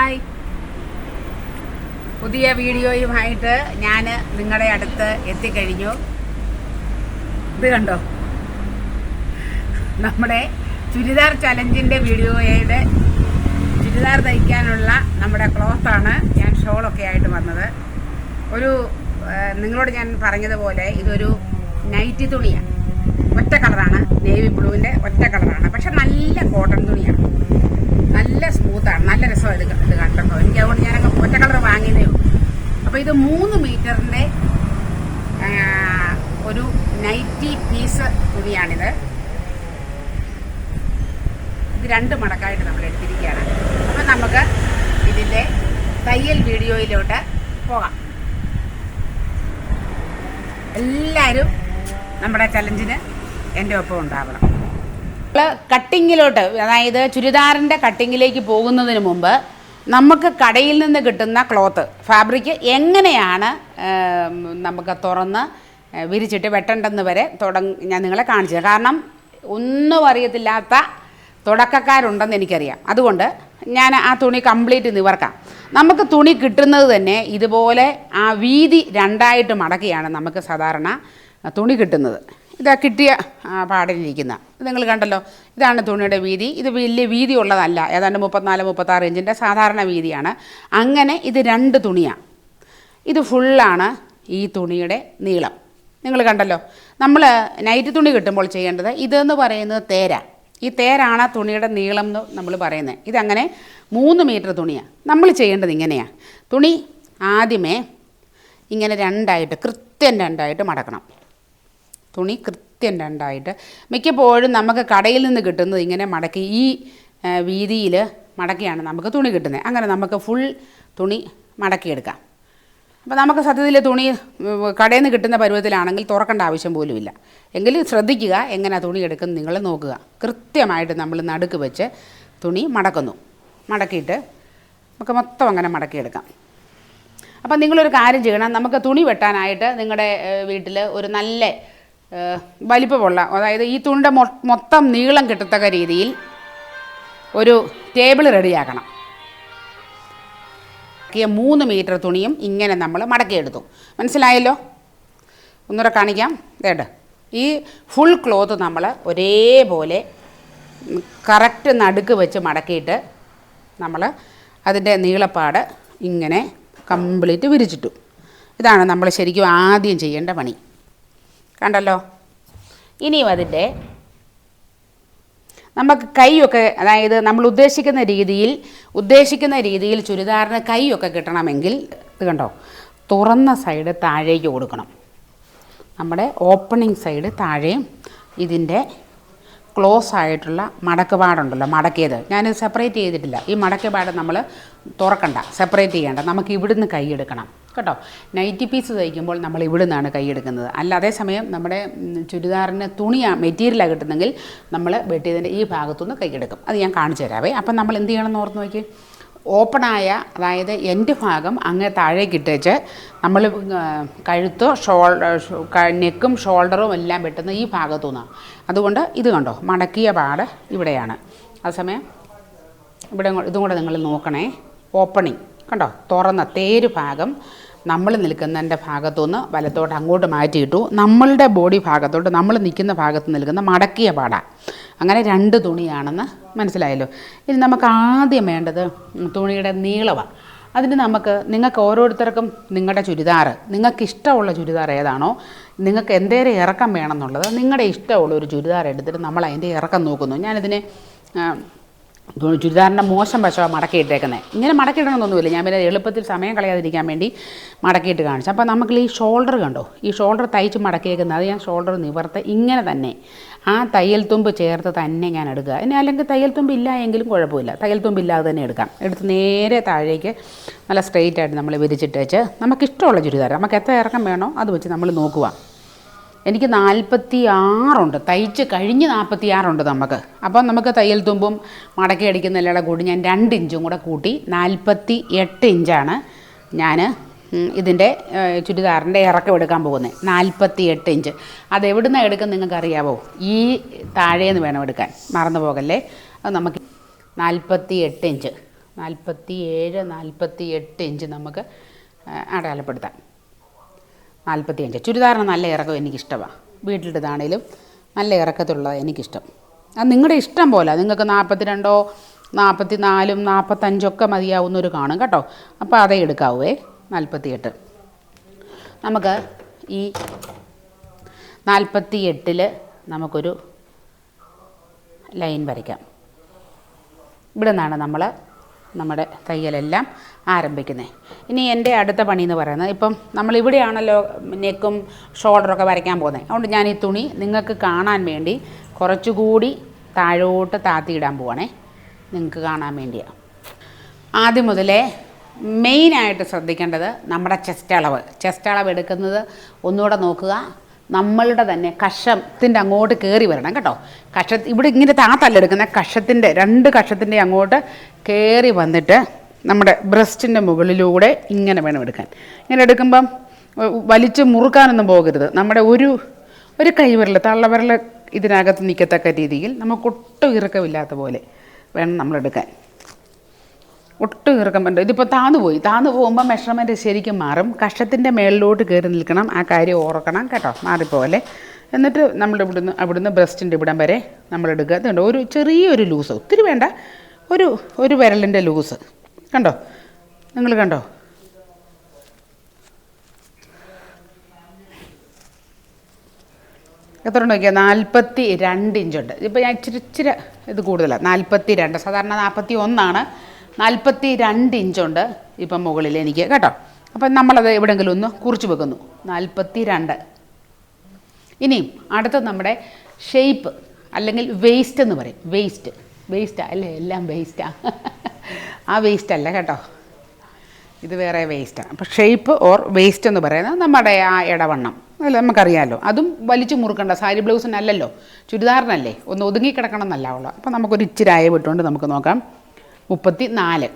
Hi. പുതിയ വീഡിയോയുമായിട്ട് ഞാൻ നിങ്ങളുടെ അടുത്ത് എത്തിക്കഴിഞ്ഞു. ഇത് കണ്ടോ? നമ്മുടെ ചുരിദാർ ചലഞ്ചിന്റെ വീഡിയോയുടെ ചുരിദാർ തയ്ക്കാനുള്ള നമ്മുടെ ക്ലോത്താണ് ഞാൻ ഷോളൊക്കെ ആയിട്ട് വന്നത്. ഒരു നിങ്ങളോട് ഞാൻ പറഞ്ഞതുപോലെ ഇതൊരു നൈറ്റി തുണിയാണ്. ഒറ്റ കളറാണ് നേവി ബ്ലൂവിന്റെ ഒറ്റ കളറാണ് പക്ഷെ നല്ല കോട്ടൺ തുണിയാണ്. നല്ല സ്മൂത്താണ് നല്ല രസമാണ് ഇത് കണ്ടപ്പോൾ എനിക്ക് അതുകൊണ്ട് ഞാനങ്ങ് ഒറ്റ കളർ വാങ്ങിയതേ ഉള്ളൂ. അപ്പോൾ ഇത് മൂന്ന് മീറ്ററിന്റെ ഒരു നൈറ്റി പീസ് തുണിയാണിത്. ഇത് രണ്ട് മടക്കായിട്ട് നമ്മൾ എടുത്തിരിക്കുകയാണ്. അപ്പം നമുക്ക് ഇതിന്റെ തയ്യൽ വീഡിയോയിലോട്ട് പോകാം. എല്ലാവരും നമ്മുടെ ചലഞ്ചിന് എന്റെ ഒപ്പം ഉണ്ടാവണം. കട്ടിങ്ങിലോട്ട് അതായത് ചുരിദാറിന്റെ കട്ടിങ്ങിലേക്ക് പോകുന്നതിന് മുമ്പ് നമുക്ക് കടയിൽ നിന്ന് കിട്ടുന്ന ക്ലോത്ത് ഫാബ്രിക് എങ്ങനെയാണ് നമുക്ക് തുറന്ന് വിരിച്ചിട്ട് വെട്ടേണ്ടെന്ന് വരെ തുടങ്ങ ഞാൻ നിങ്ങളെ കാണിച്ചത് കാരണം ഒന്നും അറിയത്തില്ലാത്ത തുടക്കക്കാരുണ്ടെന്ന് എനിക്കറിയാം. അതുകൊണ്ട് ഞാൻ ആ തുണി കംപ്ലീറ്റ് നിവർക്കാം. നമുക്ക് തുണി കിട്ടുന്നത് തന്നെ ഇതുപോലെ ആ വീതി രണ്ടായിട്ട് മടക്കിയാണ് നമുക്ക് സാധാരണ തുണി കിട്ടുന്നത്. ഇതാ കിട്ടിയ പാടിലിരിക്കുന്ന. നിങ്ങൾ കണ്ടല്ലോ ഇതാണ് തുണിയുടെ വീതി. ഇത് വലിയ വീതി ഉള്ളതല്ല ഏതാണ്ട് മുപ്പത്തിനാല് മുപ്പത്താറ് ഇഞ്ചിന്റെ സാധാരണ വീതിയാണ്. അങ്ങനെ ഇത് രണ്ട് തുണിയാണ് ഇത് ഫുള്ളാണ് ഈ തുണിയുടെ നീളം. നിങ്ങൾ കണ്ടല്ലോ നമ്മൾ നൈറ്റ് തുണി കിട്ടുമ്പോൾ ചെയ്യേണ്ടത് ഇതെന്ന് പറയുന്നത് തേര. ഈ തേരാണ് തുണിയുടെ നീളം എന്ന് നമ്മൾ പറയുന്നത്. ഇതങ്ങനെ മൂന്ന് മീറ്റർ തുണിയാണ് നമ്മൾ ചെയ്യേണ്ടത് ഇങ്ങനെയാണ് തുണി ആദ്യമേ ഇങ്ങനെ രണ്ടായിട്ട് കൃത്യം രണ്ടായിട്ട് മടക്കണം. തുണി കൃത്യം രണ്ടായിട്ട്. മിക്കപ്പോഴും നമുക്ക് കടയിൽ നിന്ന് കിട്ടുന്നത് ഇങ്ങനെ മടക്കി ഈ വീതിയിൽ മടക്കിയാണ് നമുക്ക് തുണി കിട്ടുന്നത്. അങ്ങനെ നമുക്ക് ഫുൾ തുണി മടക്കിയെടുക്കാം. അപ്പോൾ നമുക്ക് സത്യത്തിൽ തുണി കടയിൽ നിന്ന് കിട്ടുന്ന പരുവത്തിലാണെങ്കിൽ തുറക്കേണ്ട ആവശ്യം പോലുമില്ല എങ്കിലും ശ്രദ്ധിക്കുക എങ്ങനെ തുണി എടുക്കുന്നത് നിങ്ങൾ നോക്കുക. കൃത്യമായിട്ട് നമ്മൾ നടുക്ക് വെച്ച് തുണി മടക്കുന്നു. മടക്കിയിട്ട് നമുക്ക് മൊത്തം അങ്ങനെ മടക്കിയെടുക്കാം. അപ്പം നിങ്ങളൊരു കാര്യം ചെയ്യണം. നമുക്ക് തുണി വെട്ടാനായിട്ട് നിങ്ങളുടെ വീട്ടിൽ ഒരു നല്ല വലിപ്പമുള്ള അതായത് ഈ തുണ്ട മൊത്തം നീളം കിട്ടത്തക്ക രീതിയിൽ ഒരു ടേബിൾ റെഡിയാക്കണം. മൂന്ന് മീറ്റർ തുണിയും ഇങ്ങനെ നമ്മൾ മടക്കിയെടുത്തു മനസ്സിലായല്ലോ? ഒന്നുകൂടെ കാണിക്കാം. ഇതേട്ട് ഈ ഫുൾ ക്ലോത്ത് നമ്മൾ ഒരേപോലെ കറക്റ്റ് നടുക്ക് വെച്ച് മടക്കിയിട്ട് നമ്മൾ അതിന്റെ നീളപ്പാട് ഇങ്ങനെ കംപ്ലീറ്റ് വിരിച്ചിട്ടു. ഇതാണ് നമ്മൾ ശരിക്കും ആദ്യം ചെയ്യേണ്ട പണി. കണ്ടല്ലോ? ഇനിയും അതിന്റെ നമുക്ക് കൈയൊക്കെ അതായത് നമ്മൾ ഉദ്ദേശിക്കുന്ന രീതിയിൽ ഉദ്ദേശിക്കുന്ന രീതിയിൽ ചുരിദാറിന് കൈയൊക്കെ കിട്ടണമെങ്കിൽ ഇത് കണ്ടോ? തുറന്ന സൈഡ് താഴേക്ക് കൊടുക്കണം. നമ്മുടെ ഓപ്പണിംഗ് സൈഡ് താഴെയും ഇതിന്റെ ക്ലോസ് ആയിട്ടുള്ള മടക്ക് പാടുണ്ടല്ലോ മടക്കിയത്. ഞാൻ സെപ്പറേറ്റ് ചെയ്തിട്ടില്ല. ഈ മടക്കുപാട് നമ്മൾ തുറക്കണ്ട സെപ്പറേറ്റ് ചെയ്യേണ്ട. നമുക്ക് ഇവിടുന്ന് കൈ എടുക്കണം. കേട്ടോ. നൈറ്റി പീസ് തയ്ക്കുമ്പോൾ നമ്മൾ ഇവിടെ നിന്നാണ് എടുക്കുന്നത്. അല്ല അതേസമയം നമ്മുടെ ചുരിദാറിന് തുണിയാണ് മെറ്റീരിയലാണ് കിട്ടുന്നെങ്കിൽ നമ്മൾ വെട്ടിയതിന്റെ ഈ ഭാഗത്തുനിന്ന് കൈ എടുക്കും. അത് ഞാൻ കാണിച്ചു തരാവേ. അപ്പം നമ്മൾ എന്ത് ചെയ്യണം എന്ന് ഓർത്ത് നോക്കി ഓപ്പണായ അതായത് എന്റെ ഭാഗം അങ്ങ് താഴേക്ക് ഇട്ടേച്ച് നമ്മൾ കഴുത്തോ ഷോൾ നെക്കും ഷോൾഡറും എല്ലാം വെട്ടുന്ന ഈ ഭാഗത്തു നിന്നാണ് അതുകൊണ്ട് ഇത് കണ്ടോ മടക്കിയ പാട് ഇവിടെയാണ്. അതേസമയം ഇവിടെ ഇതും കൂടെ നിങ്ങൾ നോക്കണേ. ഓപ്പണിങ് കണ്ടോ തുറന്ന തേര് ഭാഗം നമ്മൾ നിൽക്കുന്നതിന്റെ ഭാഗത്തുനിന്ന് വലത്തോട്ട് അങ്ങോട്ട് മാറ്റിയിട്ടു. നമ്മളുടെ ബോഡി ഭാഗത്തോട്ട് നമ്മൾ നിൽക്കുന്ന ഭാഗത്ത് നിൽക്കുന്ന മടക്കിയ പാട. അങ്ങനെ രണ്ട് തുണിയാണെന്ന് മനസ്സിലായല്ലോ. ഇനി നമുക്ക് ആദ്യം വേണ്ടത് തുണിയുടെ നീളമാണ് അതിന് നമുക്ക് നിങ്ങൾക്ക് ഓരോരുത്തർക്കും നിങ്ങളുടെ ചുരിദാർ നിങ്ങൾക്ക് ഇഷ്ടമുള്ള ചുരിദാർ ഏതാണോ നിങ്ങൾക്ക് എന്തേരം ഇറക്കം വേണമെന്നുള്ളത് നിങ്ങളുടെ ഇഷ്ടമുള്ള ഒരു ചുരിദാർ എടുത്തിട്ട് നമ്മൾ അതിന്റെ ഇറക്കം നോക്കുന്നു. ഞാനിതിനെ ചുരിദാറിന്റെ മോശം വശമാണ് മടക്കിയിട്ടേക്കുന്നത് ഇങ്ങനെ മടക്കിയിടണമെന്നൊന്നുമില്ല. ഞാൻ പിന്നെ എളുപ്പത്തിൽ സമയം കളയാതിരിക്കാൻ വേണ്ടി മടക്കിയിട്ട് കാണിച്ചു. അപ്പോൾ നമുക്ക് ഈ ഷോൾഡർ കണ്ടോ? ഈ ഷോൾഡർ തയ്ച്ച് മടക്കിയേക്കുന്നത്. അത് ഞാൻ ഷോൾഡർ നിവർത്ത് ഇങ്ങനെ തന്നെ. ആ തയ്യൽ തുമ്പ് ചേർത്ത് തന്നെ ഞാൻ എടുക്കുക. ഇനി അല്ലെങ്കിൽ തയ്യൽ തുമ്പ് ഇല്ല എങ്കിലും കുഴപ്പമില്ല. തയ്യൽ തുമ്പ് ഇല്ലാതെ തന്നെ എടുക്കാം. എടുത്ത് നേരെ താഴേക്ക് നല്ല സ്ട്രെയിറ്റ് ആയിട്ട് നമ്മൾ വിരിച്ചിട്ട് വെച്ച്. നമുക്കിഷ്ടമുള്ള ചുരിദാർ. നമുക്ക് എത്ര ഇറക്കം വേണോ അത് വെച്ച് നമ്മൾ നോക്കുക എനിക്ക് നാൽപ്പത്തി ആറുണ്ട് തയ്ച്ച് കഴിഞ്ഞ് നാൽപ്പത്തി ആറുണ്ട് നമുക്ക്. അപ്പം നമുക്ക് തയ്യൽ തുമ്പും മടക്കി അടിക്കുന്നതിലുള്ള കൂടി ഞാൻ രണ്ട് ഇഞ്ചും കൂടെ കൂട്ടി നാൽപ്പത്തി എട്ട് ഇഞ്ചാണ് ഞാൻ ഇതിന്റെ ചുരിദാറിന്റെ ഇറക്കം എടുക്കാൻ പോകുന്നത്. നാൽപ്പത്തി എട്ട് ഇഞ്ച്. അത് എവിടുന്നാണ് എടുക്കുന്നത് നിങ്ങൾക്ക് അറിയാവോ ഈ താഴേന്ന് വേണം എടുക്കാൻ. മറന്നു പോകല്ലേ? അത് നമുക്ക് നാൽപ്പത്തി എട്ട് ഇഞ്ച്. നാൽപ്പത്തി ഏഴ് നാൽപ്പത്തി എട്ട് ഇഞ്ച് നമുക്ക് അടയാളപ്പെടുത്താം. നാൽപ്പത്തി അഞ്ച് ചുരിദാറിന് നല്ല ഇറക്കം എനിക്കിഷ്ടമാണ് വീട്ടിലിട്ടതാണേലും നല്ല ഇറക്കത്തിലുള്ളത് എനിക്കിഷ്ടം. അത് നിങ്ങളുടെ ഇഷ്ടം പോലെ നിങ്ങൾക്ക് നാൽപ്പത്തി രണ്ടോ നാൽപ്പത്തി നാലും നാൽപ്പത്തഞ്ചൊക്കെ മതിയാവുന്നൊരു കാണും കേട്ടോ. അപ്പോൾ അതേ എടുക്കാവേ നാൽപ്പത്തിയെട്ട് നമുക്ക് ഈ നാൽപ്പത്തി എട്ടിൽ നമുക്കൊരു ലൈൻ വരയ്ക്കാം. ഇവിടെ നിന്നാണ് നമ്മൾ നമ്മുടെ തയ്യലെല്ലാം ആരംഭിക്കുന്നത് ഇനി എന്റെ അടുത്ത പണി എന്ന് പറയുന്നത് ഇപ്പം നമ്മൾ ഇവിടെയാണല്ലോ നെക്കും ഷോൾഡറൊക്കെ വരയ്ക്കാൻ പോകുന്നത്. അതുകൊണ്ട് ഞാൻ ഈ തുണി നിങ്ങൾക്ക് കാണാൻ വേണ്ടി കുറച്ചുകൂടി താഴോട്ട് താത്തിയിടാൻ പോവാണേ. നിങ്ങൾക്ക് കാണാൻ വേണ്ടിയാണ് ആദ്യം മുതലേ മെയിനായിട്ട് ശ്രദ്ധിക്കേണ്ടത് നമ്മുടെ ചെസ്റ്റ് അളവ്. ചെസ്റ്റ് അളവ് എടുക്കുന്നത് ഒന്നുകൂടെ നോക്കുക. നമ്മളുടെ തന്നെ കഷത്തിന്റെ അങ്ങോട്ട് കയറി വരണം കേട്ടോ. കഷ ഇവിടെ ഇങ്ങനെ താത്തല്ലെടുക്കുന്ന കഷത്തിന്റെ രണ്ട് കഷത്തിന്റെ അങ്ങോട്ട് കയറി വന്നിട്ട് നമ്മുടെ ബ്രസ്റ്റിന്റെ മുകളിലൂടെ ഇങ്ങനെ വേണം എടുക്കാൻ. ഇങ്ങനെ എടുക്കുമ്പം വലിച്ച് മുറുക്കാനൊന്നും പോകരുത്. നമ്മുടെ ഒരു ഒരു കൈവിരൽ തള്ളവിരൽ ഇതിനകത്ത് നിൽക്കത്തക്ക രീതിയിൽ നമുക്ക് ഒട്ടും ഇറക്കമില്ലാത്ത പോലെ വേണം നമ്മളെടുക്കാൻ. ഒട്ടും ഇറക്കം വേണ്ട ഇതിപ്പോൾ താന്നു പോയി. താന്നു പോകുമ്പോൾ മെഷർമെന്റ് ശരിക്കും മാറും. കഷ്ടത്തിന്റെ മേളിലോട്ട് കയറി നിൽക്കണം. ആ കാര്യം ഓർക്കണം കേട്ടോ. മാറിപ്പോലെ എന്നിട്ട് നമ്മൾ ഇവിടുന്ന് അവിടുന്ന് ബ്രസ്റ്റിന്റെ ഇവിടം വരെ നമ്മൾ എടുക്കുക ഇതുണ്ട്. ഒരു ചെറിയൊരു ലൂസ്. ഒത്തിരി വേണ്ട. ഒരു ഒരു വിരലിന്റെ ലൂസ്. കണ്ടോ? നിങ്ങൾ കണ്ടോ? എത്ര നോക്കിയാൽ നാൽപ്പത്തി രണ്ട് ഇഞ്ചുണ്ട്. ഇപ്പോൾ ഞാൻ ഇച്ചിരി ഇച്ചിരി ഇത് കൂടുതലാണ് നാൽപ്പത്തി രണ്ട്. സാധാരണ നാൽപ്പത്തി ഒന്നാണ്. നാൽപ്പത്തി രണ്ട് ഇഞ്ചുണ്ട് ഇപ്പം മുകളിൽ എനിക്ക് കേട്ടോ. അപ്പം നമ്മളത് എവിടെയെങ്കിലും ഒന്ന് കുറിച്ച് വെക്കുന്നു. നാൽപ്പത്തി രണ്ട് ഇനിയും അടുത്തത് നമ്മുടെ ഷേപ്പ് അല്ലെങ്കിൽ വേസ്റ്റ് എന്ന് പറയും. വേസ്റ്റ് വേസ്റ്റാ അല്ലേ? എല്ലാം വേസ്റ്റാ ആ. വേസ്റ്റ് അല്ല കേട്ടോ. ഇത് വേറെ വേസ്റ്റാണ് അപ്പോൾ ഷേപ്പ് ഓർ വേസ്റ്റ് എന്ന് പറയുന്നത് നമ്മുടെ ആ ഇടവണ്ണം. അല്ല? നമുക്കറിയാമല്ലോ അതും വലിച്ചു മുറുക്കണ്ട. സാരി ബ്ലൗസിനല്ലല്ലോ ചുരിദാറിനല്ലേ? ഒന്ന് ഒതുങ്ങി കിടക്കണം എന്നല്ല ഉള്ളൂ അപ്പോൾ നമുക്കൊരു ഇച്ചിരി അയ വിട്ടുകൊണ്ട് നമുക്ക് നോക്കാം. മുപ്പത്തി നാല്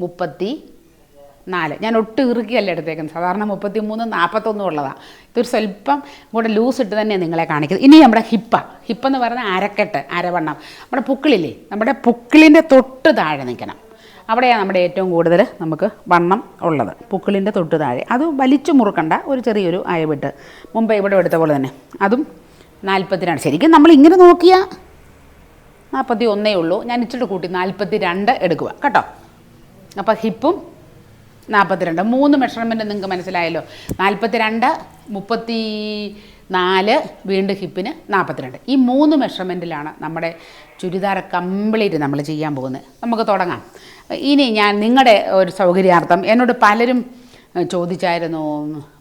മുപ്പത്തി നാല് ഞാൻ ഒട്ടും ഇറുക്കിയല്ല എടുത്തേക്കുന്നത്. സാധാരണ മുപ്പത്തി മൂന്ന് നാൽപ്പത്തൊന്നും ഉള്ളതാണ് ഇതൊരു സ്വല്പം കൂടെ ലൂസ് ഇട്ട് തന്നെ നിങ്ങളെ കാണിക്കുന്നത്. ഇനി നമ്മുടെ ഹിപ്പ. ഹിപ്പെന്ന് പറയുന്നത് അരക്കെട്ട് അരവണ്ണം. നമ്മുടെ പുക്കിളില്ലേ? നമ്മുടെ പുക്കിളിന്റെ തൊട്ട് താഴെ നിൽക്കണം. അവിടെയാണ് നമ്മുടെ ഏറ്റവും കൂടുതൽ നമുക്ക് വണ്ണം ഉള്ളത്. പുക്കിളിന്റെ തൊട്ട് താഴെ. അത് വലിച്ചു മുറുക്കണ്ട. ഒരു ചെറിയൊരു അയവിട്ട്. മുമ്പേ ഇവിടെ എടുത്ത പോലെ തന്നെ. അതും നാൽപ്പത്തിനാണ് ശരിക്കും നമ്മൾ ഇങ്ങനെ നോക്കിയാൽ നാൽപ്പത്തി ഒന്നേ ഉള്ളൂ. ഞാൻ ഇച്ചിട്ട് കൂട്ടി നാൽപ്പത്തി രണ്ട് എടുക്കുക കേട്ടോ? അപ്പോൾ ഹിപ്പും നാൽപ്പത്തിരണ്ട് മൂന്ന് മെഷർമെന്റ് നിങ്ങൾക്ക് മനസ്സിലായല്ലോ. നാൽപ്പത്തിരണ്ട് മുപ്പത്തി നാല് വീണ്ടും ഹിപ്പിന് നാൽപ്പത്തിരണ്ട് ഈ മൂന്ന് മെഷർമെന്റിലാണ് നമ്മുടെ ചുരിദാർ കംപ്ലീറ്റ് നമ്മൾ ചെയ്യാൻ പോകുന്നത്. നമുക്ക് തുടങ്ങാം. ഇനി ഞാൻ നിങ്ങളുടെ ഒരു സൗകര്യാർത്ഥം എന്നോട് പലരും ചോദിച്ചായിരുന്നു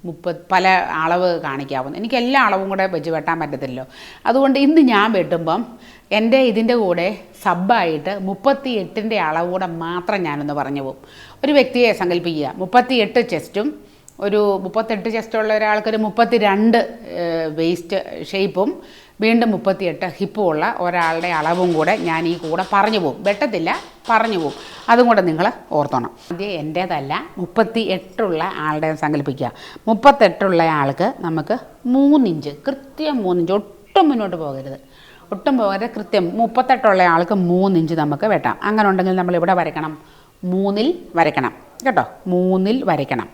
മുപ്പത് പല അളവ് കാണിക്കാവുന്നു. എനിക്ക് എല്ലാ അളവും കൂടെ വെച്ച് വെട്ടാൻ പറ്റത്തില്ലല്ലോ. അതുകൊണ്ട് ഇന്ന് ഞാൻ വെട്ടുമ്പം എന്റെ ഇതിന്റെ കൂടെ സബ്ബായിട്ട് മുപ്പത്തി എട്ടിന്റെ അളവ് കൂടെ മാത്രം ഞാനൊന്ന് പറഞ്ഞു പോകും. ഒരു വ്യക്തിയെ സങ്കല്പിക്കുക. മുപ്പത്തി എട്ട് ചെസ്റ്റും ഒരു മുപ്പത്തെട്ട് ചെസ്റ്റുള്ള ഒരാൾക്കൊരു മുപ്പത്തി രണ്ട് വേസ്റ്റ് ഷേപ്പും വീണ്ടും മുപ്പത്തിയെട്ട് ഉള്ള ഒരാളുടെ അളവും കൂടെ ഞാൻ ഈ കൂടെ പറഞ്ഞു പോകും വെട്ടത്തില്ല പറഞ്ഞു പോകും അതും കൂടെ നിങ്ങൾ ഓർത്തോണം. ആദ്യം എന്റേതല്ല മുപ്പത്തി എട്ടുള്ള ആളുടെ സങ്കല്പിക്കുക. മുപ്പത്തെട്ടുള്ള ആൾക്ക് നമുക്ക് മൂന്നിഞ്ച് കൃത്യം മൂന്നിഞ്ച് ഒട്ടും മുന്നോട്ട് പോകരുത്. ഒട്ടും പോകരുത് കൃത്യം മുപ്പത്തെട്ടുള്ള ആൾക്ക് മൂന്നിഞ്ച് നമുക്ക് വെട്ടാം. അങ്ങനെ ഉണ്ടെങ്കിൽ നമ്മൾ ഇവിടെ വരയ്ക്കണം. മൂന്നിൽ വരയ്ക്കണം. കേട്ടോ? മൂന്നിൽ വരയ്ക്കണം.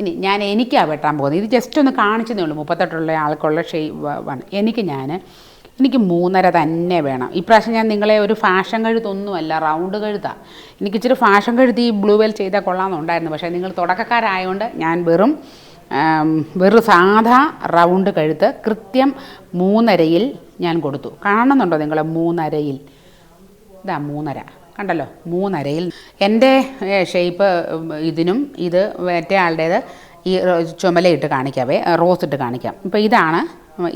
ഇനി ഞാൻ എനിക്കാണ് വെട്ടാൻ പോകുന്നത്. ഇത് ജസ്റ്റ് ഒന്ന് കാണിച്ചതേ ഉള്ളൂ. മുപ്പത്തെട്ടുള്ള ആൾക്കുള്ള ഷെയ് വേണം എനിക്ക് ഞാൻ എനിക്ക് മൂന്നര തന്നെ വേണം. ഇപ്രാവശ്യം ഞാൻ നിങ്ങളെ ഒരു ഫാഷൻ കഴുത്തൊന്നുമല്ല റൗണ്ട് കഴുത്താണ് എനിക്ക് ഇച്ചിരി ഫാഷൻ കഴുത്ത് ഈ ബ്ലൂ വെൽ ചെയ്താൽ കൊള്ളാമെന്നുണ്ടായിരുന്നു പക്ഷേ നിങ്ങൾ തുടക്കക്കാരായതുകൊണ്ട് ഞാൻ വെറും വെറും സാധാ റൗണ്ട് കഴുത്ത് കൃത്യം മൂന്നരയിൽ ഞാൻ കൊടുത്തു. കാണുന്നുണ്ടോ നിങ്ങളെ മൂന്നരയിൽ? ഇതാ മൂന്നര. കണ്ടല്ലോ മൂന്നരയിൽ. എന്റെ ഷേപ്പ് ഇതിനും ഇത് മറ്റേ ആളുടേത് ഈ ചുമലയിട്ട് കാണിക്കാവേ റോസ് ഇട്ട് കാണിക്കാം. ഇപ്പോൾ ഇതാണ്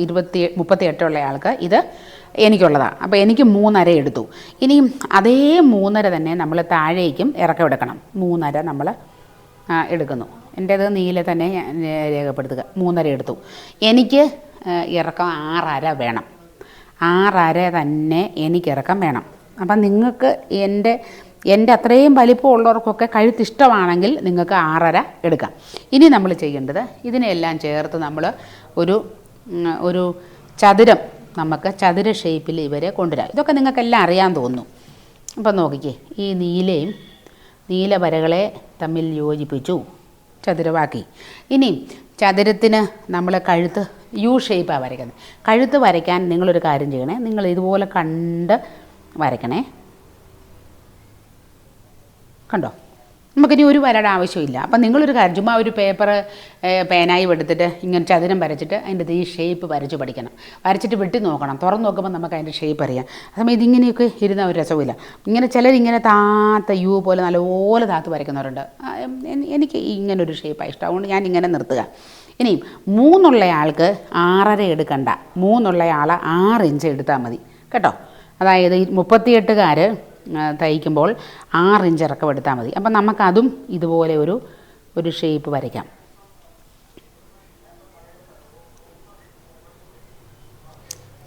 ഇരുപത്തി മുപ്പത്തി എട്ടുള്ള ആൾക്ക് ഇത് എനിക്കുള്ളതാണ് അപ്പോൾ എനിക്ക് മൂന്നര എടുത്തു. ഇനിയും അതേ മൂന്നര തന്നെ നമ്മൾ താഴേക്കും ഇറക്കം എടുക്കണം. മൂന്നര നമ്മൾ എടുക്കുന്നു. എന്റേത് നീല തന്നെ രേഖപ്പെടുത്തുക. മൂന്നര എടുത്തു. എനിക്ക് ഇറക്കം ആറര വേണം. ആറര തന്നെ എനിക്ക് ഇറക്കം വേണം. അപ്പം നിങ്ങൾക്ക് എന്റെ എന്റെ അത്രയും വലിപ്പമുള്ളവർക്കൊക്കെ കഴുത്ത് ഇഷ്ടമാണെങ്കിൽ നിങ്ങൾക്ക് ആറര എടുക്കാം. ഇനി നമ്മൾ ചെയ്യേണ്ടത് ഇതിനെല്ലാം ചേർത്ത് നമ്മൾ ഒരു ഒരു ചതുരം നമുക്ക് ചതുര ഷേപ്പിൽ ഇവരെ കൊണ്ടുവരാം. ഇതൊക്കെ നിങ്ങൾക്കെല്ലാം അറിയാൻ തോന്നുന്നു. അപ്പം നോക്കിക്കേ ഈ നീലയും നീല വരകളെ തമ്മിൽ യോജിപ്പിച്ചു ചതുരമാക്കി. ഇനി ചതുരത്തിന് നമ്മൾ കഴുത്ത് യു ഷേപ്പാണ് വരയ്ക്കുന്നത്. കഴുത്ത് വരയ്ക്കാൻ നിങ്ങളൊരു കാര്യം ചെയ്യണേ നിങ്ങൾ ഇതുപോലെ കണ്ട് വരയ്ക്കണേ. കണ്ടോ? നമുക്കിനി ഒരു വരയുടെ ആവശ്യമില്ല. അപ്പം നിങ്ങളൊരു കാര്യം ചുമ്മാ ഒരു പേപ്പർ പേനായി എടുത്തിട്ട് ഇങ്ങനെ ചതുരം വരച്ചിട്ട് അതിന്റെ ഈ ഷേപ്പ് വരച്ച് പഠിക്കണം. വരച്ചിട്ട് വെട്ടി നോക്കണം. തുറന്ന് നോക്കുമ്പോൾ നമുക്ക് അതിന്റെ ഷേപ്പ് അറിയാം. അതേസമയം ഇതിങ്ങനെയൊക്കെ ഇരുന്ന ഒരു രസമില്ല ഇങ്ങനെ ചിലരിങ്ങനെ താത്ത യു പോലെ നല്ലപോലെ താത്ത് വരയ്ക്കുന്നവരുണ്ട്. ആ, എനിക്ക് ഇങ്ങനെ ഒരു ഷേപ്പാണ് ഇഷ്ടം. അതുകൊണ്ട് ഞാൻ ഇങ്ങനെ നിർത്തുക. ഇനിയും മൂന്നുള്ള ആൾക്ക് ആറര എടുക്കണ്ട. മൂന്നുള്ള ആൾ ആറ് ഇഞ്ച് എടുത്താൽ മതി. കേട്ടോ? അതായത് മുപ്പത്തിയെട്ടുകാർ തയ്ക്കുമ്പോൾ ആറ് ഇഞ്ച് ഇറക്കം എടുത്താൽ മതി. അപ്പം നമുക്കതും ഇതുപോലെ ഒരു ഒരു ഷേപ്പ് വരയ്ക്കാം.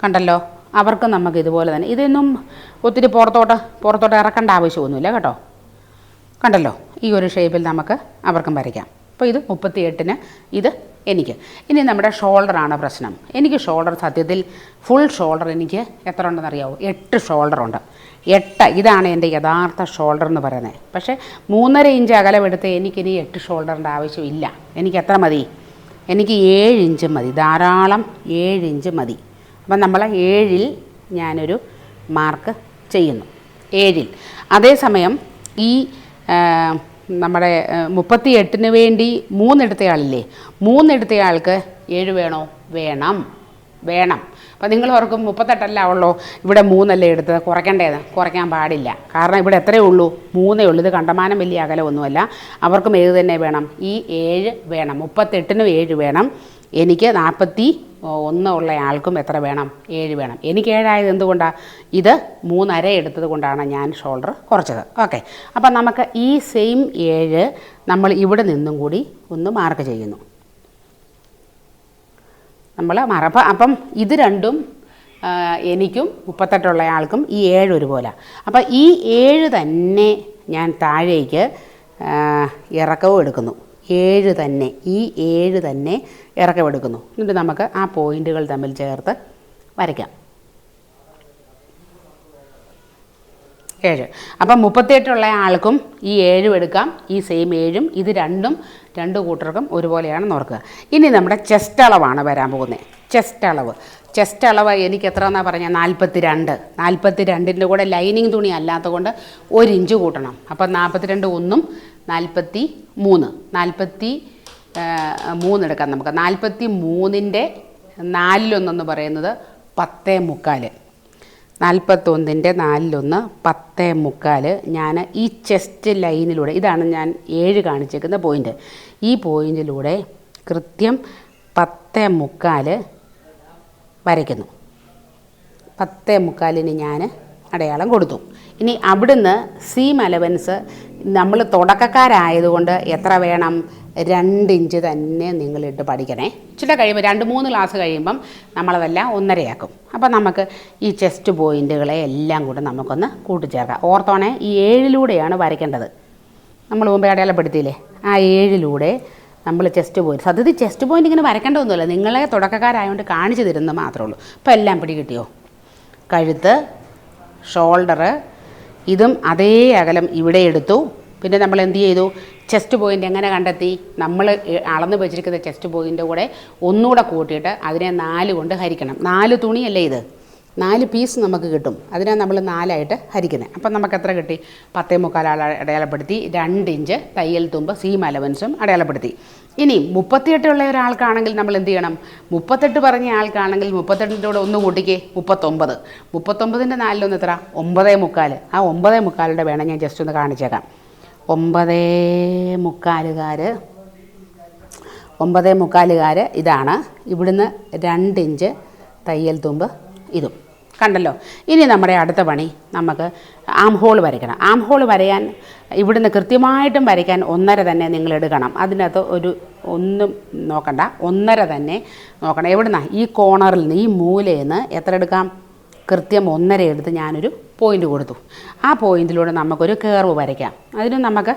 കണ്ടല്ലോ? അവർക്കും നമുക്ക് ഇതുപോലെ തന്നെ. ഇതൊന്നും ഒത്തിരി പുറത്തോട്ട് പുറത്തോട്ട് ഇറക്കേണ്ട ആവശ്യമൊന്നുമില്ല കേട്ടോ. കണ്ടല്ലോ? ഈ ഒരു ഷേപ്പിൽ നമുക്ക് അവർക്കും വരയ്ക്കാം. അപ്പോൾ ഇത് മുപ്പത്തിയെട്ടിന് ഇത് എനിക്ക്. ഇനി നമ്മുടെ ഷോൾഡറാണ് പ്രശ്നം. എനിക്ക് ഷോൾഡർ സത്യത്തിൽ ഫുൾ ഷോൾഡർ എനിക്ക് എത്ര ഉണ്ടെന്ന് അറിയാവോ എട്ട് ഷോൾഡർ ഉണ്ട് എട്ട് ഇതാണ് എന്റെ യഥാർത്ഥ ഷോൾഡർ എന്ന് പറയുന്നത്. പക്ഷേ മൂന്നര ഇഞ്ച് അകലമെടുത്ത് എനിക്കിനി എട്ട് ഷോൾഡറിന്റെ ആവശ്യമില്ല. എനിക്ക് എത്ര മതി? എനിക്ക് ഏഴ് ഇഞ്ച് മതി. ധാരാളം ഏഴ് ഇഞ്ച് മതി. അപ്പം നമ്മൾ ഏഴിൽ ഞാനൊരു മാർക്ക് ചെയ്യുന്നു. ഏഴിൽ. അതേസമയം ഈ നമ്മുടെ മുപ്പത്തി എട്ടിന് വേണ്ടി മൂന്നെടുത്തയാളില്ലേ? മൂന്നെടുത്തയാൾക്ക് ഏഴ് വേണോ? വേണം. വേണം. അപ്പം നിങ്ങൾ ഓർക്കും മുപ്പത്തെട്ടല്ല ഉള്ളൂ ഇവിടെ മൂന്നല്ലേ എടുത്തത്. കുറയ്ക്കേണ്ടത് കുറയ്ക്കാൻ പാടില്ല. കാരണം ഇവിടെ എത്രയേ ഉള്ളൂ? മൂന്നേ ഉള്ളൂ. ഇത് കണ്ടമാനം വലിയ അകലമൊന്നുമല്ല. അവർക്കും ഏത് തന്നെ വേണം? ഈ ഏഴ് വേണം. മുപ്പത്തെട്ടിനും ഏഴ് വേണം. എനിക്ക് നാൽപ്പത്തി ഒന്ന് ഉള്ള ആൾക്കും എത്ര വേണം? ഏഴ് വേണം. എനിക്ക് ഏഴായത് എന്തുകൊണ്ടാണ് ഇത് മൂന്നര എടുത്തത് കൊണ്ടാണ് ഞാൻ ഷോൾഡർ കുറച്ചത്. ഓക്കെ അപ്പം നമുക്ക് ഈ സെയിം ഏഴ് നമ്മൾ ഇവിടെ നിന്നും കൂടി ഒന്ന് മാർക്ക് ചെയ്യുന്നു. നമ്മൾ മറപ്പ അപ്പം ഇത് രണ്ടും എനിക്കും മുപ്പത്തെട്ടുള്ള ആൾക്കും ഈ ഏഴ് ഒരുപോലെ. അപ്പം ഈ ഏഴ് തന്നെ ഞാൻ താഴേക്ക് ഇറക്കവും എടുക്കുന്നു. ഏഴ് തന്നെ ഈ ഏഴ് തന്നെ ഇറക്കമെടുക്കുന്നു എന്നിട്ട് നമുക്ക് ആ പോയിന്റുകൾ തമ്മിൽ ചേർത്ത് വരയ്ക്കാം. ഏഴ്. അപ്പം മുപ്പത്തിയെട്ടുള്ള ആൾക്കും ഈ ഏഴും എടുക്കാം. ഈ സെയിം ഏഴും ഇത് രണ്ടും രണ്ട് കൂട്ടർക്കും ഒരുപോലെയാണെന്ന് ഓർക്കുക. ഇനി നമ്മുടെ ചെസ്റ്റ് അളവാണ് വരാൻ പോകുന്നത്. ചെസ്റ്റ് അളവ്. ചെസ്റ്റ് അളവ് എനിക്ക് എത്ര എന്നാ പറഞ്ഞാൽ നാൽപ്പത്തി രണ്ട് നാൽപ്പത്തി രണ്ടിന്റെ കൂടെ ലൈനിങ് തുണി അല്ലാത്തത് കൊണ്ട് ഒരു ഇഞ്ച് കൂട്ടണം. അപ്പം നാൽപ്പത്തി രണ്ട് ഒന്നും നാൽപ്പത്തി മൂന്ന് നാൽപ്പത്തി മൂന്ന് എടുക്കാം നമുക്ക്. നാൽപ്പത്തി മൂന്നിന്റെ നാലിലൊന്നെന്ന് പറയുന്നത് പത്തേ മുക്കാൽ നാൽപ്പത്തൊന്നിന്റെ നാലിലൊന്ന് പത്തേ മുക്കാൽ ഞാൻ ഈ ചെസ്റ്റ് ലൈനിലൂടെ ഇതാണ് ഞാൻ ഏഴ് കാണിച്ചേക്കുന്ന പോയിന്റ് ഈ പോയിന്റിലൂടെ കൃത്യം പത്തേ മുക്കാൽ വരയ്ക്കുന്നു. പത്തേ മുക്കാലിന് ഞാൻ അടയാളം കൊടുത്തു. ഇനി അവിടുന്ന് സീം അലവൻസ് നമ്മൾ തുടക്കക്കാരായതുകൊണ്ട് എത്ര വേണം? രണ്ട് ഇഞ്ച് തന്നെ നിങ്ങളിട്ട് പഠിക്കണേ. ഇച്ചിരി കഴിയുമ്പോൾ രണ്ട് മൂന്ന് ക്ലാസ് കഴിയുമ്പം നമ്മളതെല്ലാം ഒന്നരയാക്കും. അപ്പം നമുക്ക് ഈ ചെസ്റ്റ് പോയിന്റുകളെ എല്ലാം കൂടെ നമുക്കൊന്ന് കൂട്ടിച്ചേർക്കാം. ഓർത്തോണേ ഈ ഏഴിലൂടെയാണ് വരയ്ക്കേണ്ടത്. നമ്മൾ മുമ്പേ അടയാളപ്പെടുത്തിയില്ലേ? ആ ഏഴിലൂടെ നമ്മൾ ചെസ്റ്റ് പോയിന്റ് സത്യത്തിൽ ചെസ്റ്റ് പോയിന്റ് ഇങ്ങനെ വരയ്ക്കേണ്ടതൊന്നുമില്ല. നിങ്ങളെ തുടക്കക്കാരായതുകൊണ്ട് കാണിച്ചു തരുന്നത് മാത്രമേ ഉള്ളൂ. അപ്പോൾ എല്ലാം പിടി കിട്ടിയോ കഴുത്ത് ഷോൾഡർ ഇതും അതേ അകലം ഇവിടെ എടുത്തു. പിന്നെ നമ്മൾ എന്ത് ചെയ്തു? ചെസ്റ്റ് പോയിന്റ് എങ്ങനെ കണ്ടെത്തി? നമ്മൾ അളന്ന് വെച്ചിരിക്കുന്ന ചെസ്റ്റ് പോയിന്റെ കൂടെ ഒന്നുകൂടെ കൂട്ടിയിട്ട് അതിനെ നാല് കൊണ്ട് ഹരിക്കണം. നാല് തുണിയല്ലേ ഇത്? നാല് പീസ് നമുക്ക് കിട്ടും. അതിനെ നമ്മൾ നാലായിട്ട് ഹരിക്കുന്നത്. അപ്പം നമുക്ക് എത്ര കിട്ടി? പത്തേ മുക്കാൽ അടയാളപ്പെടുത്തി. രണ്ട് ഇഞ്ച് തയ്യൽ തുമ്പ് സീം അലവൻസും അടയാളപ്പെടുത്തി. ഇനി മുപ്പത്തിയെട്ടുള്ള ഒരാൾക്കാണെങ്കിൽ നമ്മൾ എന്ത് ചെയ്യണം? മുപ്പത്തെട്ട് പറഞ്ഞ ആൾക്കാണെങ്കിൽ മുപ്പത്തെട്ടിന്റെ കൂടെ ഒന്ന് കൂട്ടിക്കേ മുപ്പത്തൊമ്പത്. മുപ്പത്തൊമ്പതിന്റെ നാലിലൊന്ന് എത്ര? ഒമ്പതേ മുക്കാൽ ആ ഒമ്പതേ മുക്കാലിന്റെ വേണം ഞാൻ ജസ്റ്റ് ഒന്ന് കാണിച്ചേക്കാം. ഒമ്പതേ മുക്കാലുകാർ ഒമ്പതേ മുക്കാലുകാർ ഇതാണ്. ഇവിടുന്ന് രണ്ട് ഇഞ്ച് തയ്യൽ തുമ്പ് ഇതും. കണ്ടല്ലോ. ഇനി നമ്മുടെ അടുത്ത പണി നമുക്ക് ആം ഹോൾ വരയ്ക്കണം. ആം ഹോൾ വരയാൻ ഇവിടുന്ന് കൃത്യമായിട്ടും വരയ്ക്കാൻ ഒന്നര തന്നെ നിങ്ങൾ എടുക്കണം. അതിനകത്ത് ഒരു ഒന്നും നോക്കണ്ട. ഒന്നര തന്നെ നോക്കണം. എവിടുന്ന? ഈ കോണറിൽ നിന്ന് ഈ മൂലയിൽ നിന്ന് എത്ര എടുക്കാം? കൃത്യം ഒന്നര എടുത്ത് ഞാനൊരു പോയിന്റ് കൊടുത്തു. ആ പോയിന്റിലൂടെ നമുക്കൊരു കേർവ് വരയ്ക്കാം. അതിന് നമുക്ക്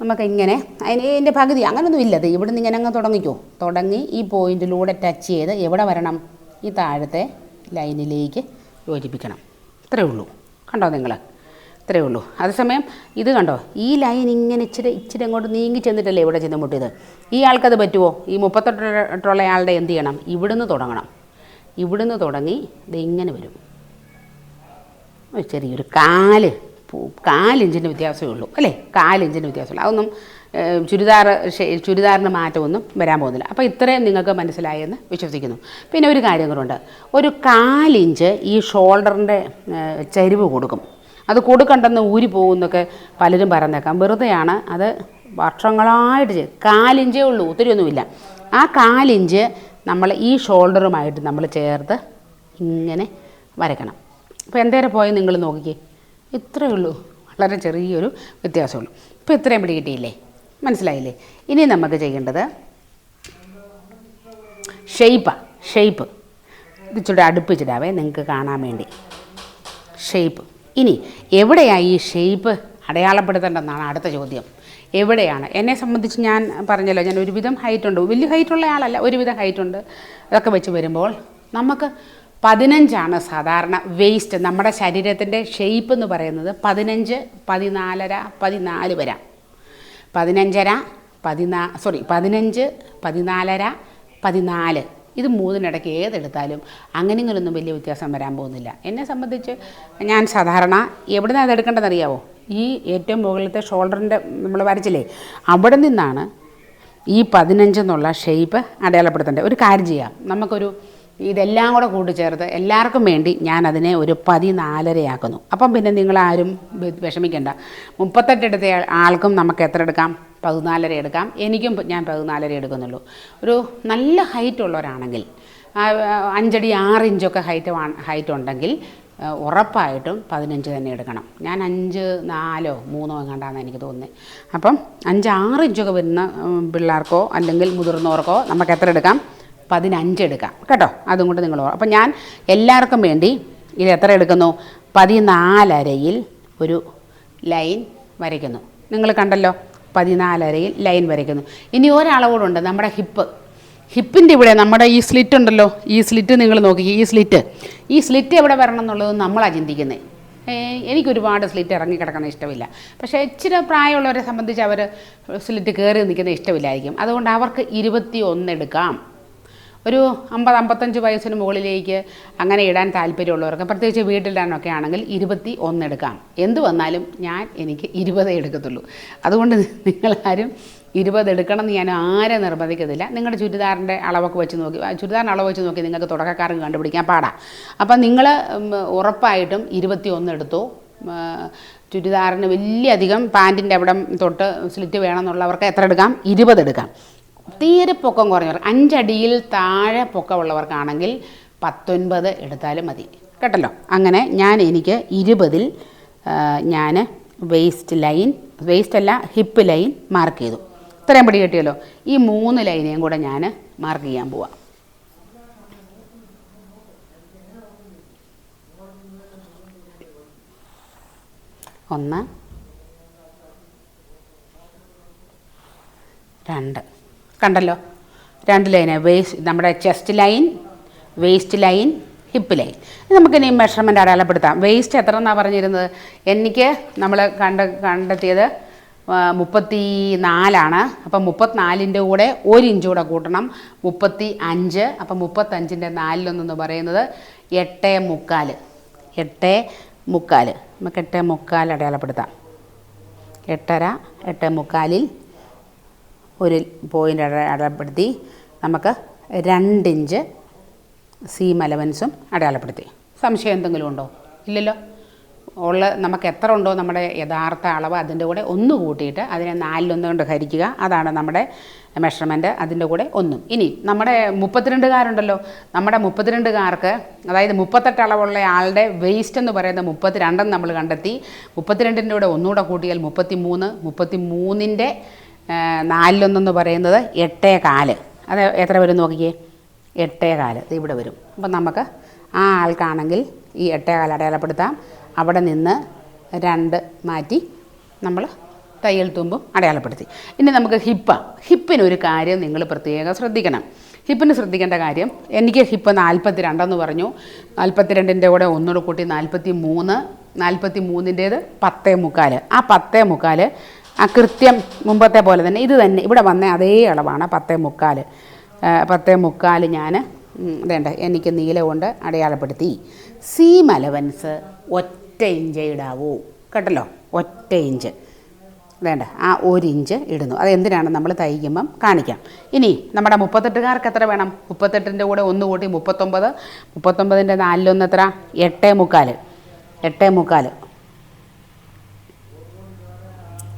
നമുക്ക് ഇങ്ങനെ അതിന് ഇതിന്റെ പകുതി അങ്ങനൊന്നും ഇല്ലത് ഇവിടുന്ന് ഇങ്ങനെ അങ്ങ് തുടങ്ങിക്കോ. തുടങ്ങി ഈ പോയിന്റിലൂടെ ടച്ച് ചെയ്ത് എവിടെ വരണം? ഈ താഴത്തെ ലൈനിലേക്ക് യോജിപ്പിക്കണം. ഇത്രയേ ഉള്ളൂ. കണ്ടോ നിങ്ങൾ ഇത്രയേ ഉള്ളൂ. അതേസമയം ഇത് കണ്ടോ? ഈ ലൈൻ ഇങ്ങനെ ഇച്ചിരി ഇച്ചിരി അങ്ങോട്ട് നീങ്ങി ചെന്നിട്ടല്ലേ ഇവിടെ ചെന്ന് മുട്ടിയത്? ഈ ആൾക്കത് പറ്റുമോ ഈ മുപ്പത്തെട്ടുള്ള ആളുടെ എന്ത് ചെയ്യണം ഇവിടുന്ന് തുടങ്ങണം ഇവിടുന്ന് തുടങ്ങി ഇത് ഇങ്ങനെ വരും ചെറിയൊരു കാൽ കാലിഞ്ചിന്റെ വ്യത്യാസമേ ഉള്ളൂ അല്ലേ കാലിഞ്ചിന്റെ വ്യത്യാസമുള്ളൂ അതൊന്നും ചുരിദാർ ചുരിദാറിന് മാറ്റമൊന്നും വരാൻ പോകുന്നില്ല. അപ്പോൾ ഇത്രയും നിങ്ങൾക്ക് മനസ്സിലായെന്ന് വിശ്വസിക്കുന്നു. പിന്നെ ഒരു കാര്യം കൂടെ ഒരു കാലിഞ്ച് ഈ ഷോൾഡറിന്റെ ചരിവ് കൊടുക്കും. അത് കൊടുക്കണ്ടെന്ന് ഊരി പോകുന്നൊക്കെ പലരും പറഞ്ഞേക്കാം. വെറുതെയാണ് അത് വർഷങ്ങളായിട്ട് കാലിഞ്ചേ ഉള്ളൂ ഒത്തിരിയൊന്നുമില്ല ആ കാലിഞ്ച് നമ്മൾ ഈ ഷോൾഡറുമായിട്ട് നമ്മൾ ചേർത്ത് ഇങ്ങനെ വരയ്ക്കണം. അപ്പോൾ എന്തേരെ പോയി നിങ്ങൾ നോക്കിക്കേ? ഇത്രയേ ഉള്ളൂ. വളരെ ചെറിയൊരു വ്യത്യാസമുള്ളൂ. ഇപ്പോൾ ഇത്രയും പിടി കിട്ടിയില്ലേ? മനസ്സിലായില്ലേ? ഇനി നമുക്ക് ചെയ്യേണ്ടത് ഷെയ്പ്പാണ് ഷെയ്പ്പ് ഇതിച്ചൂടെ അടുപ്പിച്ചിടാവേ നിങ്ങൾക്ക് കാണാൻ വേണ്ടി. ഷെയ്പ്പ് ഇനി എവിടെയാണ് ഈ ഷെയ്പ്പ് അടയാളപ്പെടുത്തേണ്ടതെന്നാണ് അടുത്ത ചോദ്യം. എവിടെയാണ്? എന്നെ സംബന്ധിച്ച് ഞാൻ പറഞ്ഞല്ലോ ഞാൻ ഒരുവിധം ഹൈറ്റ് ഉണ്ട്. വലിയ ഹൈറ്റ് ഉള്ള ആളല്ല ഒരുവിധം ഹൈറ്റ് ഉണ്ട്. അതൊക്കെ വെച്ച് വരുമ്പോൾ നമുക്ക് പതിനഞ്ചാണ് സാധാരണ വേസ്റ്റ് നമ്മുടെ ശരീരത്തിന്റെ ഷെയ്പ്പ് എന്ന് പറയുന്നത് പതിനഞ്ച് പതിനാലര പതിനാല് വരാം. പതിനഞ്ചര പതിനാ സോറി പതിനഞ്ച് പതിനാലര പതിനാല്. ഇത് മൂന്നിനിടയ്ക്ക് ഏതെടുത്താലും അങ്ങനെ ഇങ്ങനൊന്നും വലിയ വ്യത്യാസം വരാൻ പോകുന്നില്ല. എന്നെ സംബന്ധിച്ച് ഞാൻ സാധാരണ എവിടെ നിന്നാണ് അതെടുക്കേണ്ടതെന്നറിയാവോ ഈ ഏറ്റവും മുകളിലത്തെ ഷോൾഡറിന്റെ നമ്മൾ വരച്ചില്ലേ? അവിടെ നിന്നാണ് ഈ പതിനഞ്ചെന്നുള്ള ഷേപ്പ് അടയാളപ്പെടുത്തേണ്ടത്. ഒരു കാര്യം ചെയ്യാം. നമുക്കൊരു ഇതെല്ലാം കൂടെ കൂട്ടിച്ചേർത്ത് എല്ലാവർക്കും വേണ്ടി ഞാൻ അതിനെ ഒരു പതിനാലരയാക്കുന്നു. അപ്പം പിന്നെ നിങ്ങൾ ആരും വിഷമിക്കേണ്ട. മുപ്പത്തെട്ട് എടുത്ത ആൾക്കും നമുക്ക് എത്ര എടുക്കാം? പതിനാലര എടുക്കാം. എനിക്കും ഞാൻ പതിനാലര എടുക്കുന്നുള്ളൂ. ഒരു നല്ല ഹൈറ്റ് ഉള്ളവരാണെങ്കിൽ അഞ്ചടി ആറ് ഇഞ്ചൊക്കെ ഹൈറ്റ് ഹൈറ്റ് ഉണ്ടെങ്കിൽ ഉറപ്പായിട്ടും പതിനഞ്ച് തന്നെ എടുക്കണം. ഞാൻ അഞ്ച് നാലോ മൂന്നോ എങ്ങാണ്ടാന്ന് എനിക്ക് തോന്നുന്നത് അപ്പം അഞ്ച് ആറ് ഇഞ്ചൊക്കെ വരുന്ന പിള്ളേർക്കോ അല്ലെങ്കിൽ മുതിർന്നവർക്കോ നമുക്ക് എത്ര എടുക്കാം? പതിനഞ്ച് എടുക്കാം. കേട്ടോ? അതും കൊണ്ട് നിങ്ങൾ അപ്പം ഞാൻ എല്ലാവർക്കും വേണ്ടി ഇത് എത്ര എടുക്കുന്നു? പതിനാലരയിൽ ഒരു ലൈൻ വരയ്ക്കുന്നു. നിങ്ങൾ കണ്ടല്ലോ? പതിനാലരയിൽ ലൈൻ വരയ്ക്കുന്നു. ഇനി ഒരളവോടുണ്ട് നമ്മുടെ ഹിപ്പ്. ഹിപ്പിന്റെ ഇവിടെ നമ്മുടെ ഈ സ്ലിറ്റ് ഉണ്ടല്ലോ? ഈ സ്ലിറ്റ് നിങ്ങൾ നോക്കി. ഈ സ്ലിറ്റ് ഈ സ്ലിറ്റ് എവിടെ വരണം എന്നുള്ളത് നമ്മളാണ് ചിന്തിക്കുന്നത് എനിക്കൊരുപാട് സ്ലിറ്റ് ഇറങ്ങി കിടക്കുന്ന ഇഷ്ടമില്ല. പക്ഷേ ഇച്ചിരി പ്രായമുള്ളവരെ സംബന്ധിച്ച് അവർ സ്ലിറ്റ് കയറി നിൽക്കുന്ന ഇഷ്ടമില്ലായിരിക്കും. അതുകൊണ്ട് അവർക്ക് ഇരുപത്തി ഒന്ന് എടുക്കാം. ഒരു അമ്പത് അമ്പത്തഞ്ച് വയസ്സിന് മുകളിലേക്ക് അങ്ങനെ ഇടാൻ താല്പര്യമുള്ളവർക്ക് പ്രത്യേകിച്ച് വീട്ടിലിടാനൊക്കെ ആണെങ്കിൽ ഇരുപത്തി ഒന്ന് എടുക്കാം. എന്ത് വന്നാലും ഞാൻ എനിക്ക് ഇരുപതേ എടുക്കത്തുള്ളൂ. അതുകൊണ്ട് നിങ്ങളാരും ഇരുപത് എടുക്കണം എന്ന് ഞാൻ ആരെ നിർബന്ധിക്കത്തില്ല. നിങ്ങളുടെ ചുരിദാറിന്റെ അളവൊക്കെ വെച്ച് നോക്കി ചുരിദാറിന്റെ അളവ് വെച്ച് നോക്കി നിങ്ങൾക്ക് തുടക്കക്കാരും കണ്ടുപിടിക്കാൻ പാടാം. അപ്പം നിങ്ങൾ ഉറപ്പായിട്ടും ഇരുപത്തി ഒന്ന് എടുത്തു. വലിയ ചുരിദാറിന് വലിയധികം പാന്റിന്റെ അവിടെ തൊട്ട് സ്ലിറ്റ് വേണമെന്നുള്ളവർക്ക് എത്ര എടുക്കാം? ഇരുപത് എടുക്കാം. തീരെ പൊക്കം കുറഞ്ഞവർ അഞ്ചടിയിൽ താഴെ പൊക്കമുള്ളവർക്കാണെങ്കിൽ പത്തൊൻപത് എടുത്താലും മതി. കേട്ടല്ലോ? അങ്ങനെ ഞാൻ എനിക്ക് ഇരുപതിൽ ഞാൻ വേസ്റ്റ് ലൈൻ വേസ്റ്റ് അല്ല ഹിപ്പ് ലൈൻ മാർക്ക് ചെയ്തു. ഇത്രയും പിടി കിട്ടിയല്ലോ? ഈ മൂന്ന് ലൈനെയും കൂടെ ഞാൻ മാർക്ക് ചെയ്യാൻ പോവാം. ഒന്ന് രണ്ട്. കണ്ടല്ലോ? രണ്ട് ലൈന് വേസ്റ്റ് നമ്മുടെ chest line waist line hip line നമുക്കിനി മെഷർമെന്റ് അടയാളപ്പെടുത്താം. വേസ്റ്റ് എത്ര എന്നാണ് പറഞ്ഞിരുന്നത്? എനിക്ക് നമ്മൾ കണ്ട കണ്ടെത്തിയത് മുപ്പത്തി നാലാണ് അപ്പം മുപ്പത്തിനാലിന്റെ കൂടെ ഒരു ഇഞ്ച് കൂടെ കൂട്ടണം. മുപ്പത്തി അഞ്ച് അപ്പം മുപ്പത്തഞ്ചിന്റെ നാലിലൊന്നെന്ന് പറയുന്നത് എട്ട് മുക്കാൽ എട്ട് മുക്കാൽ നമുക്ക് എട്ട് മുക്കാൽ അടയാളപ്പെടുത്താം. എട്ടര എട്ട് മുക്കാലിൽ ഒരു പോയിന്റ് അടയാളപ്പെടുത്തി. നമുക്ക് രണ്ടിഞ്ച് സീം അലവൻസും അടയാളപ്പെടുത്തി. സംശയം എന്തെങ്കിലും ഉണ്ടോ? ഇല്ലല്ലോ. ഉള്ള നമുക്ക് എത്ര ഉണ്ടോ നമ്മുടെ യഥാർത്ഥ അളവ് അതിന്റെ കൂടെ ഒന്ന് കൂട്ടിയിട്ട് അതിനെ നാലിലൊന്ന് കൊണ്ട് ഹരിക്കുക. അതാണ് നമ്മുടെ മെഷർമെന്റ് അതിന്റെ കൂടെ ഒന്നും. ഇനി നമ്മുടെ മുപ്പത്തിരണ്ടുകാരുണ്ടല്ലോ. നമ്മുടെ മുപ്പത്തിരണ്ടുകാർക്ക് അതായത് മുപ്പത്തെട്ട് അളവുള്ള ആളുടെ വേസ്റ്റ് എന്ന് പറയുന്നത് മുപ്പത്തിരണ്ടെന്ന് നമ്മൾ കണ്ടെത്തി. മുപ്പത്തിരണ്ടിന്റെ കൂടെ ഒന്നുകൂടെ കൂട്ടിയാൽ മുപ്പത്തി മൂന്ന് മുപ്പത്തി മൂന്നിന്റെ നാലിലൊന്നെന്ന് പറയുന്നത് എട്ടേ കാൽ. അത് എത്ര വരും നോക്കിക്കേ? എട്ടേ കാൽ. ഇവിടെ വരും. അപ്പം നമുക്ക് ആ ആൾക്കാണെങ്കിൽ ഈ എട്ടേ കാൽ അടയാളപ്പെടുത്താം. അവിടെ നിന്ന് രണ്ട് മാറ്റി നമ്മൾ തയ്യൽ തുമ്പും അടയാളപ്പെടുത്തി. ഇനി നമുക്ക് ഹിപ്പ. ഹിപ്പിനൊരു കാര്യം നിങ്ങൾ പ്രത്യേകം ശ്രദ്ധിക്കണം. ഹിപ്പിന് ശ്രദ്ധിക്കേണ്ട കാര്യം എനിക്ക് ഹിപ്പ് നാൽപ്പത്തി രണ്ടെന്ന് പറഞ്ഞു. നാൽപ്പത്തി രണ്ടിന്റെ കൂടെ ഒന്നുകൂടെ കൂട്ടി നാൽപ്പത്തി മൂന്ന് നാൽപ്പത്തി മൂന്നിന്റേത് പത്തേ മുക്കാൽ ആ പത്തേ മുക്കാൽ ആ കൃത്യം മുമ്പത്തെ പോലെ തന്നെ ഇത് തന്നെ. ഇവിടെ വന്ന അതേ അളവാണ്. പത്തേ മുക്കാൽ പത്തേ മുക്കാൽ ഞാൻ വേണ്ട എനിക്ക് നീല കൊണ്ട് അടയാളപ്പെടുത്തി. സീം അലവൻസ് ഒറ്റ ഇഞ്ച് ഇടാവൂ. കേട്ടല്ലോ? ഒറ്റ ഇഞ്ച്. വേണ്ട ആ ഒരു ഇഞ്ച് ഇടുന്നു. അത് എന്തിനാണ് നമ്മൾ തയ്ക്കുമ്പം കാണിക്കാം. ഇനി നമ്മുടെ മുപ്പത്തെട്ടുകാർക്ക് എത്ര വേണം? മുപ്പത്തെട്ടിന്റെ കൂടെ ഒന്ന് കൂട്ടി മുപ്പത്തൊമ്പത്. മുപ്പത്തൊമ്പതിന്റെ നാലിലൊന്ന് എത്ര? എട്ടേ മുക്കാൽ എട്ടേ മുക്കാൽ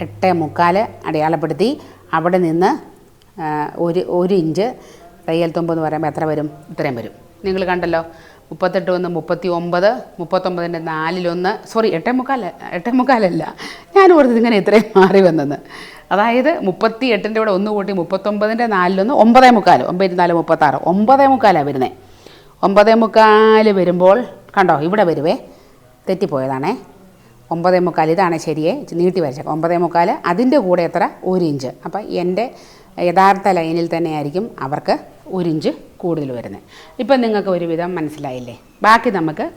എട്ട് മുക്കാൽ അടയാളപ്പെടുത്തി അവിടെ നിന്ന് ഒരു ഒരു ഇഞ്ച് തയ്യൽ തുമ്പ് എന്ന് പറയുമ്പോൾ എത്ര വരും? ഇത്രയും വരും. നിങ്ങൾ കണ്ടല്ലോ. മുപ്പത്തെട്ട് ഒന്ന് മുപ്പത്തി ഒമ്പത് മുപ്പത്തൊമ്പതിന്റെ നാലിലൊന്ന് സോറി എട്ടേ മുക്കാൽ എട്ടേ മുക്കാലല്ല. ഞാൻ ഓർത്തത് ഇങ്ങനെ ഇത്രയും മാറി വന്നെന്ന്. അതായത് മുപ്പത്തി എട്ടിന്റെ കൂടെ ഒന്ന് കൂട്ടി മുപ്പത്തൊമ്പതിന്റെ നാലിലൊന്ന് ഒമ്പതേ മുക്കാൽ ഒമ്പത് നാല് മുപ്പത്താറ് ഒമ്പതേ മുക്കാലാണ് വരുന്നത് ഒമ്പതേ മുക്കാൽ വരുമ്പോൾ കണ്ടോ ഇവിടെ വരുവേ തെറ്റിപ്പോയതാണേ. ഒമ്പതേ മുക്കാൽ. ഇതാണ് ശരിയെ. നീട്ടി വരച്ചേക്കാം. ഒമ്പതേ മുക്കാൽ. അതിന്റെ കൂടെ എത്ര? ഒരു ഇഞ്ച്. അപ്പം എന്റെ യഥാർത്ഥ ലൈനിൽ തന്നെയായിരിക്കും അവർക്ക് ഒരു ഇഞ്ച് കൂടുതൽ വരുന്നത്. ഇപ്പം നിങ്ങൾക്ക് ഒരുവിധം മനസ്സിലായില്ലേ? ബാക്കി നമുക്ക്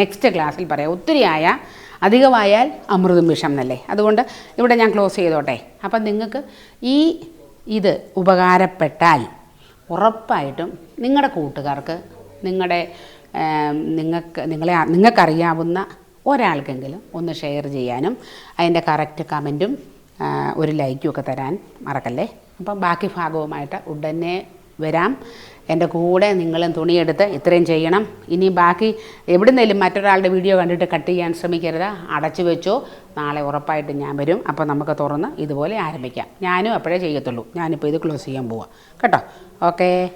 നെക്സ്റ്റ് ക്ലാസ്സിൽ പറയാം. ഒത്തിരിയായ അധികമായാൽ അമൃതും വിഷം എന്നല്ലേ? അതുകൊണ്ട് ഇവിടെ ഞാൻ ക്ലോസ് ചെയ്തോട്ടെ. അപ്പം നിങ്ങൾക്ക് ഈ ഇത് ഉപകാരപ്പെട്ടാൽ ഉറപ്പായിട്ടും നിങ്ങളുടെ കൂട്ടുകാർക്ക് നിങ്ങളുടെ നിങ്ങൾക്ക് നിങ്ങളെ നിങ്ങൾക്കറിയാവുന്ന ഒരാൾക്കെങ്കിലും ഒന്ന് ഷെയർ ചെയ്യാനും അതിന്റെ കറക്റ്റ് കമന്റും ഒരു ലൈക്കും ഒക്കെ തരാൻ മറക്കല്ലേ? അപ്പം ബാക്കി ഭാഗവുമായിട്ട് ഉടനെ വരാം. എന്റെ കൂടെ നിങ്ങളും തുണിയെടുത്ത് ഇത്രയും ചെയ്യണം. ഇനി ബാക്കി എവിടുന്നേലും മറ്റൊരാളുടെ വീഡിയോ കണ്ടിട്ട് കട്ട് ചെയ്യാൻ ശ്രമിക്കരുത്. അടച്ചു വെച്ചോ. നാളെ ഉറപ്പായിട്ട് ഞാൻ വരും. അപ്പോൾ നമുക്ക് തുറന്ന് ഇതുപോലെ ആരംഭിക്കാം. ഞാനും അപ്പോഴേ ചെയ്യത്തുള്ളൂ. ഞാനിപ്പോൾ ഇത് ക്ലോസ് ചെയ്യാൻ പോവാം. കേട്ടോ? ഓക്കേ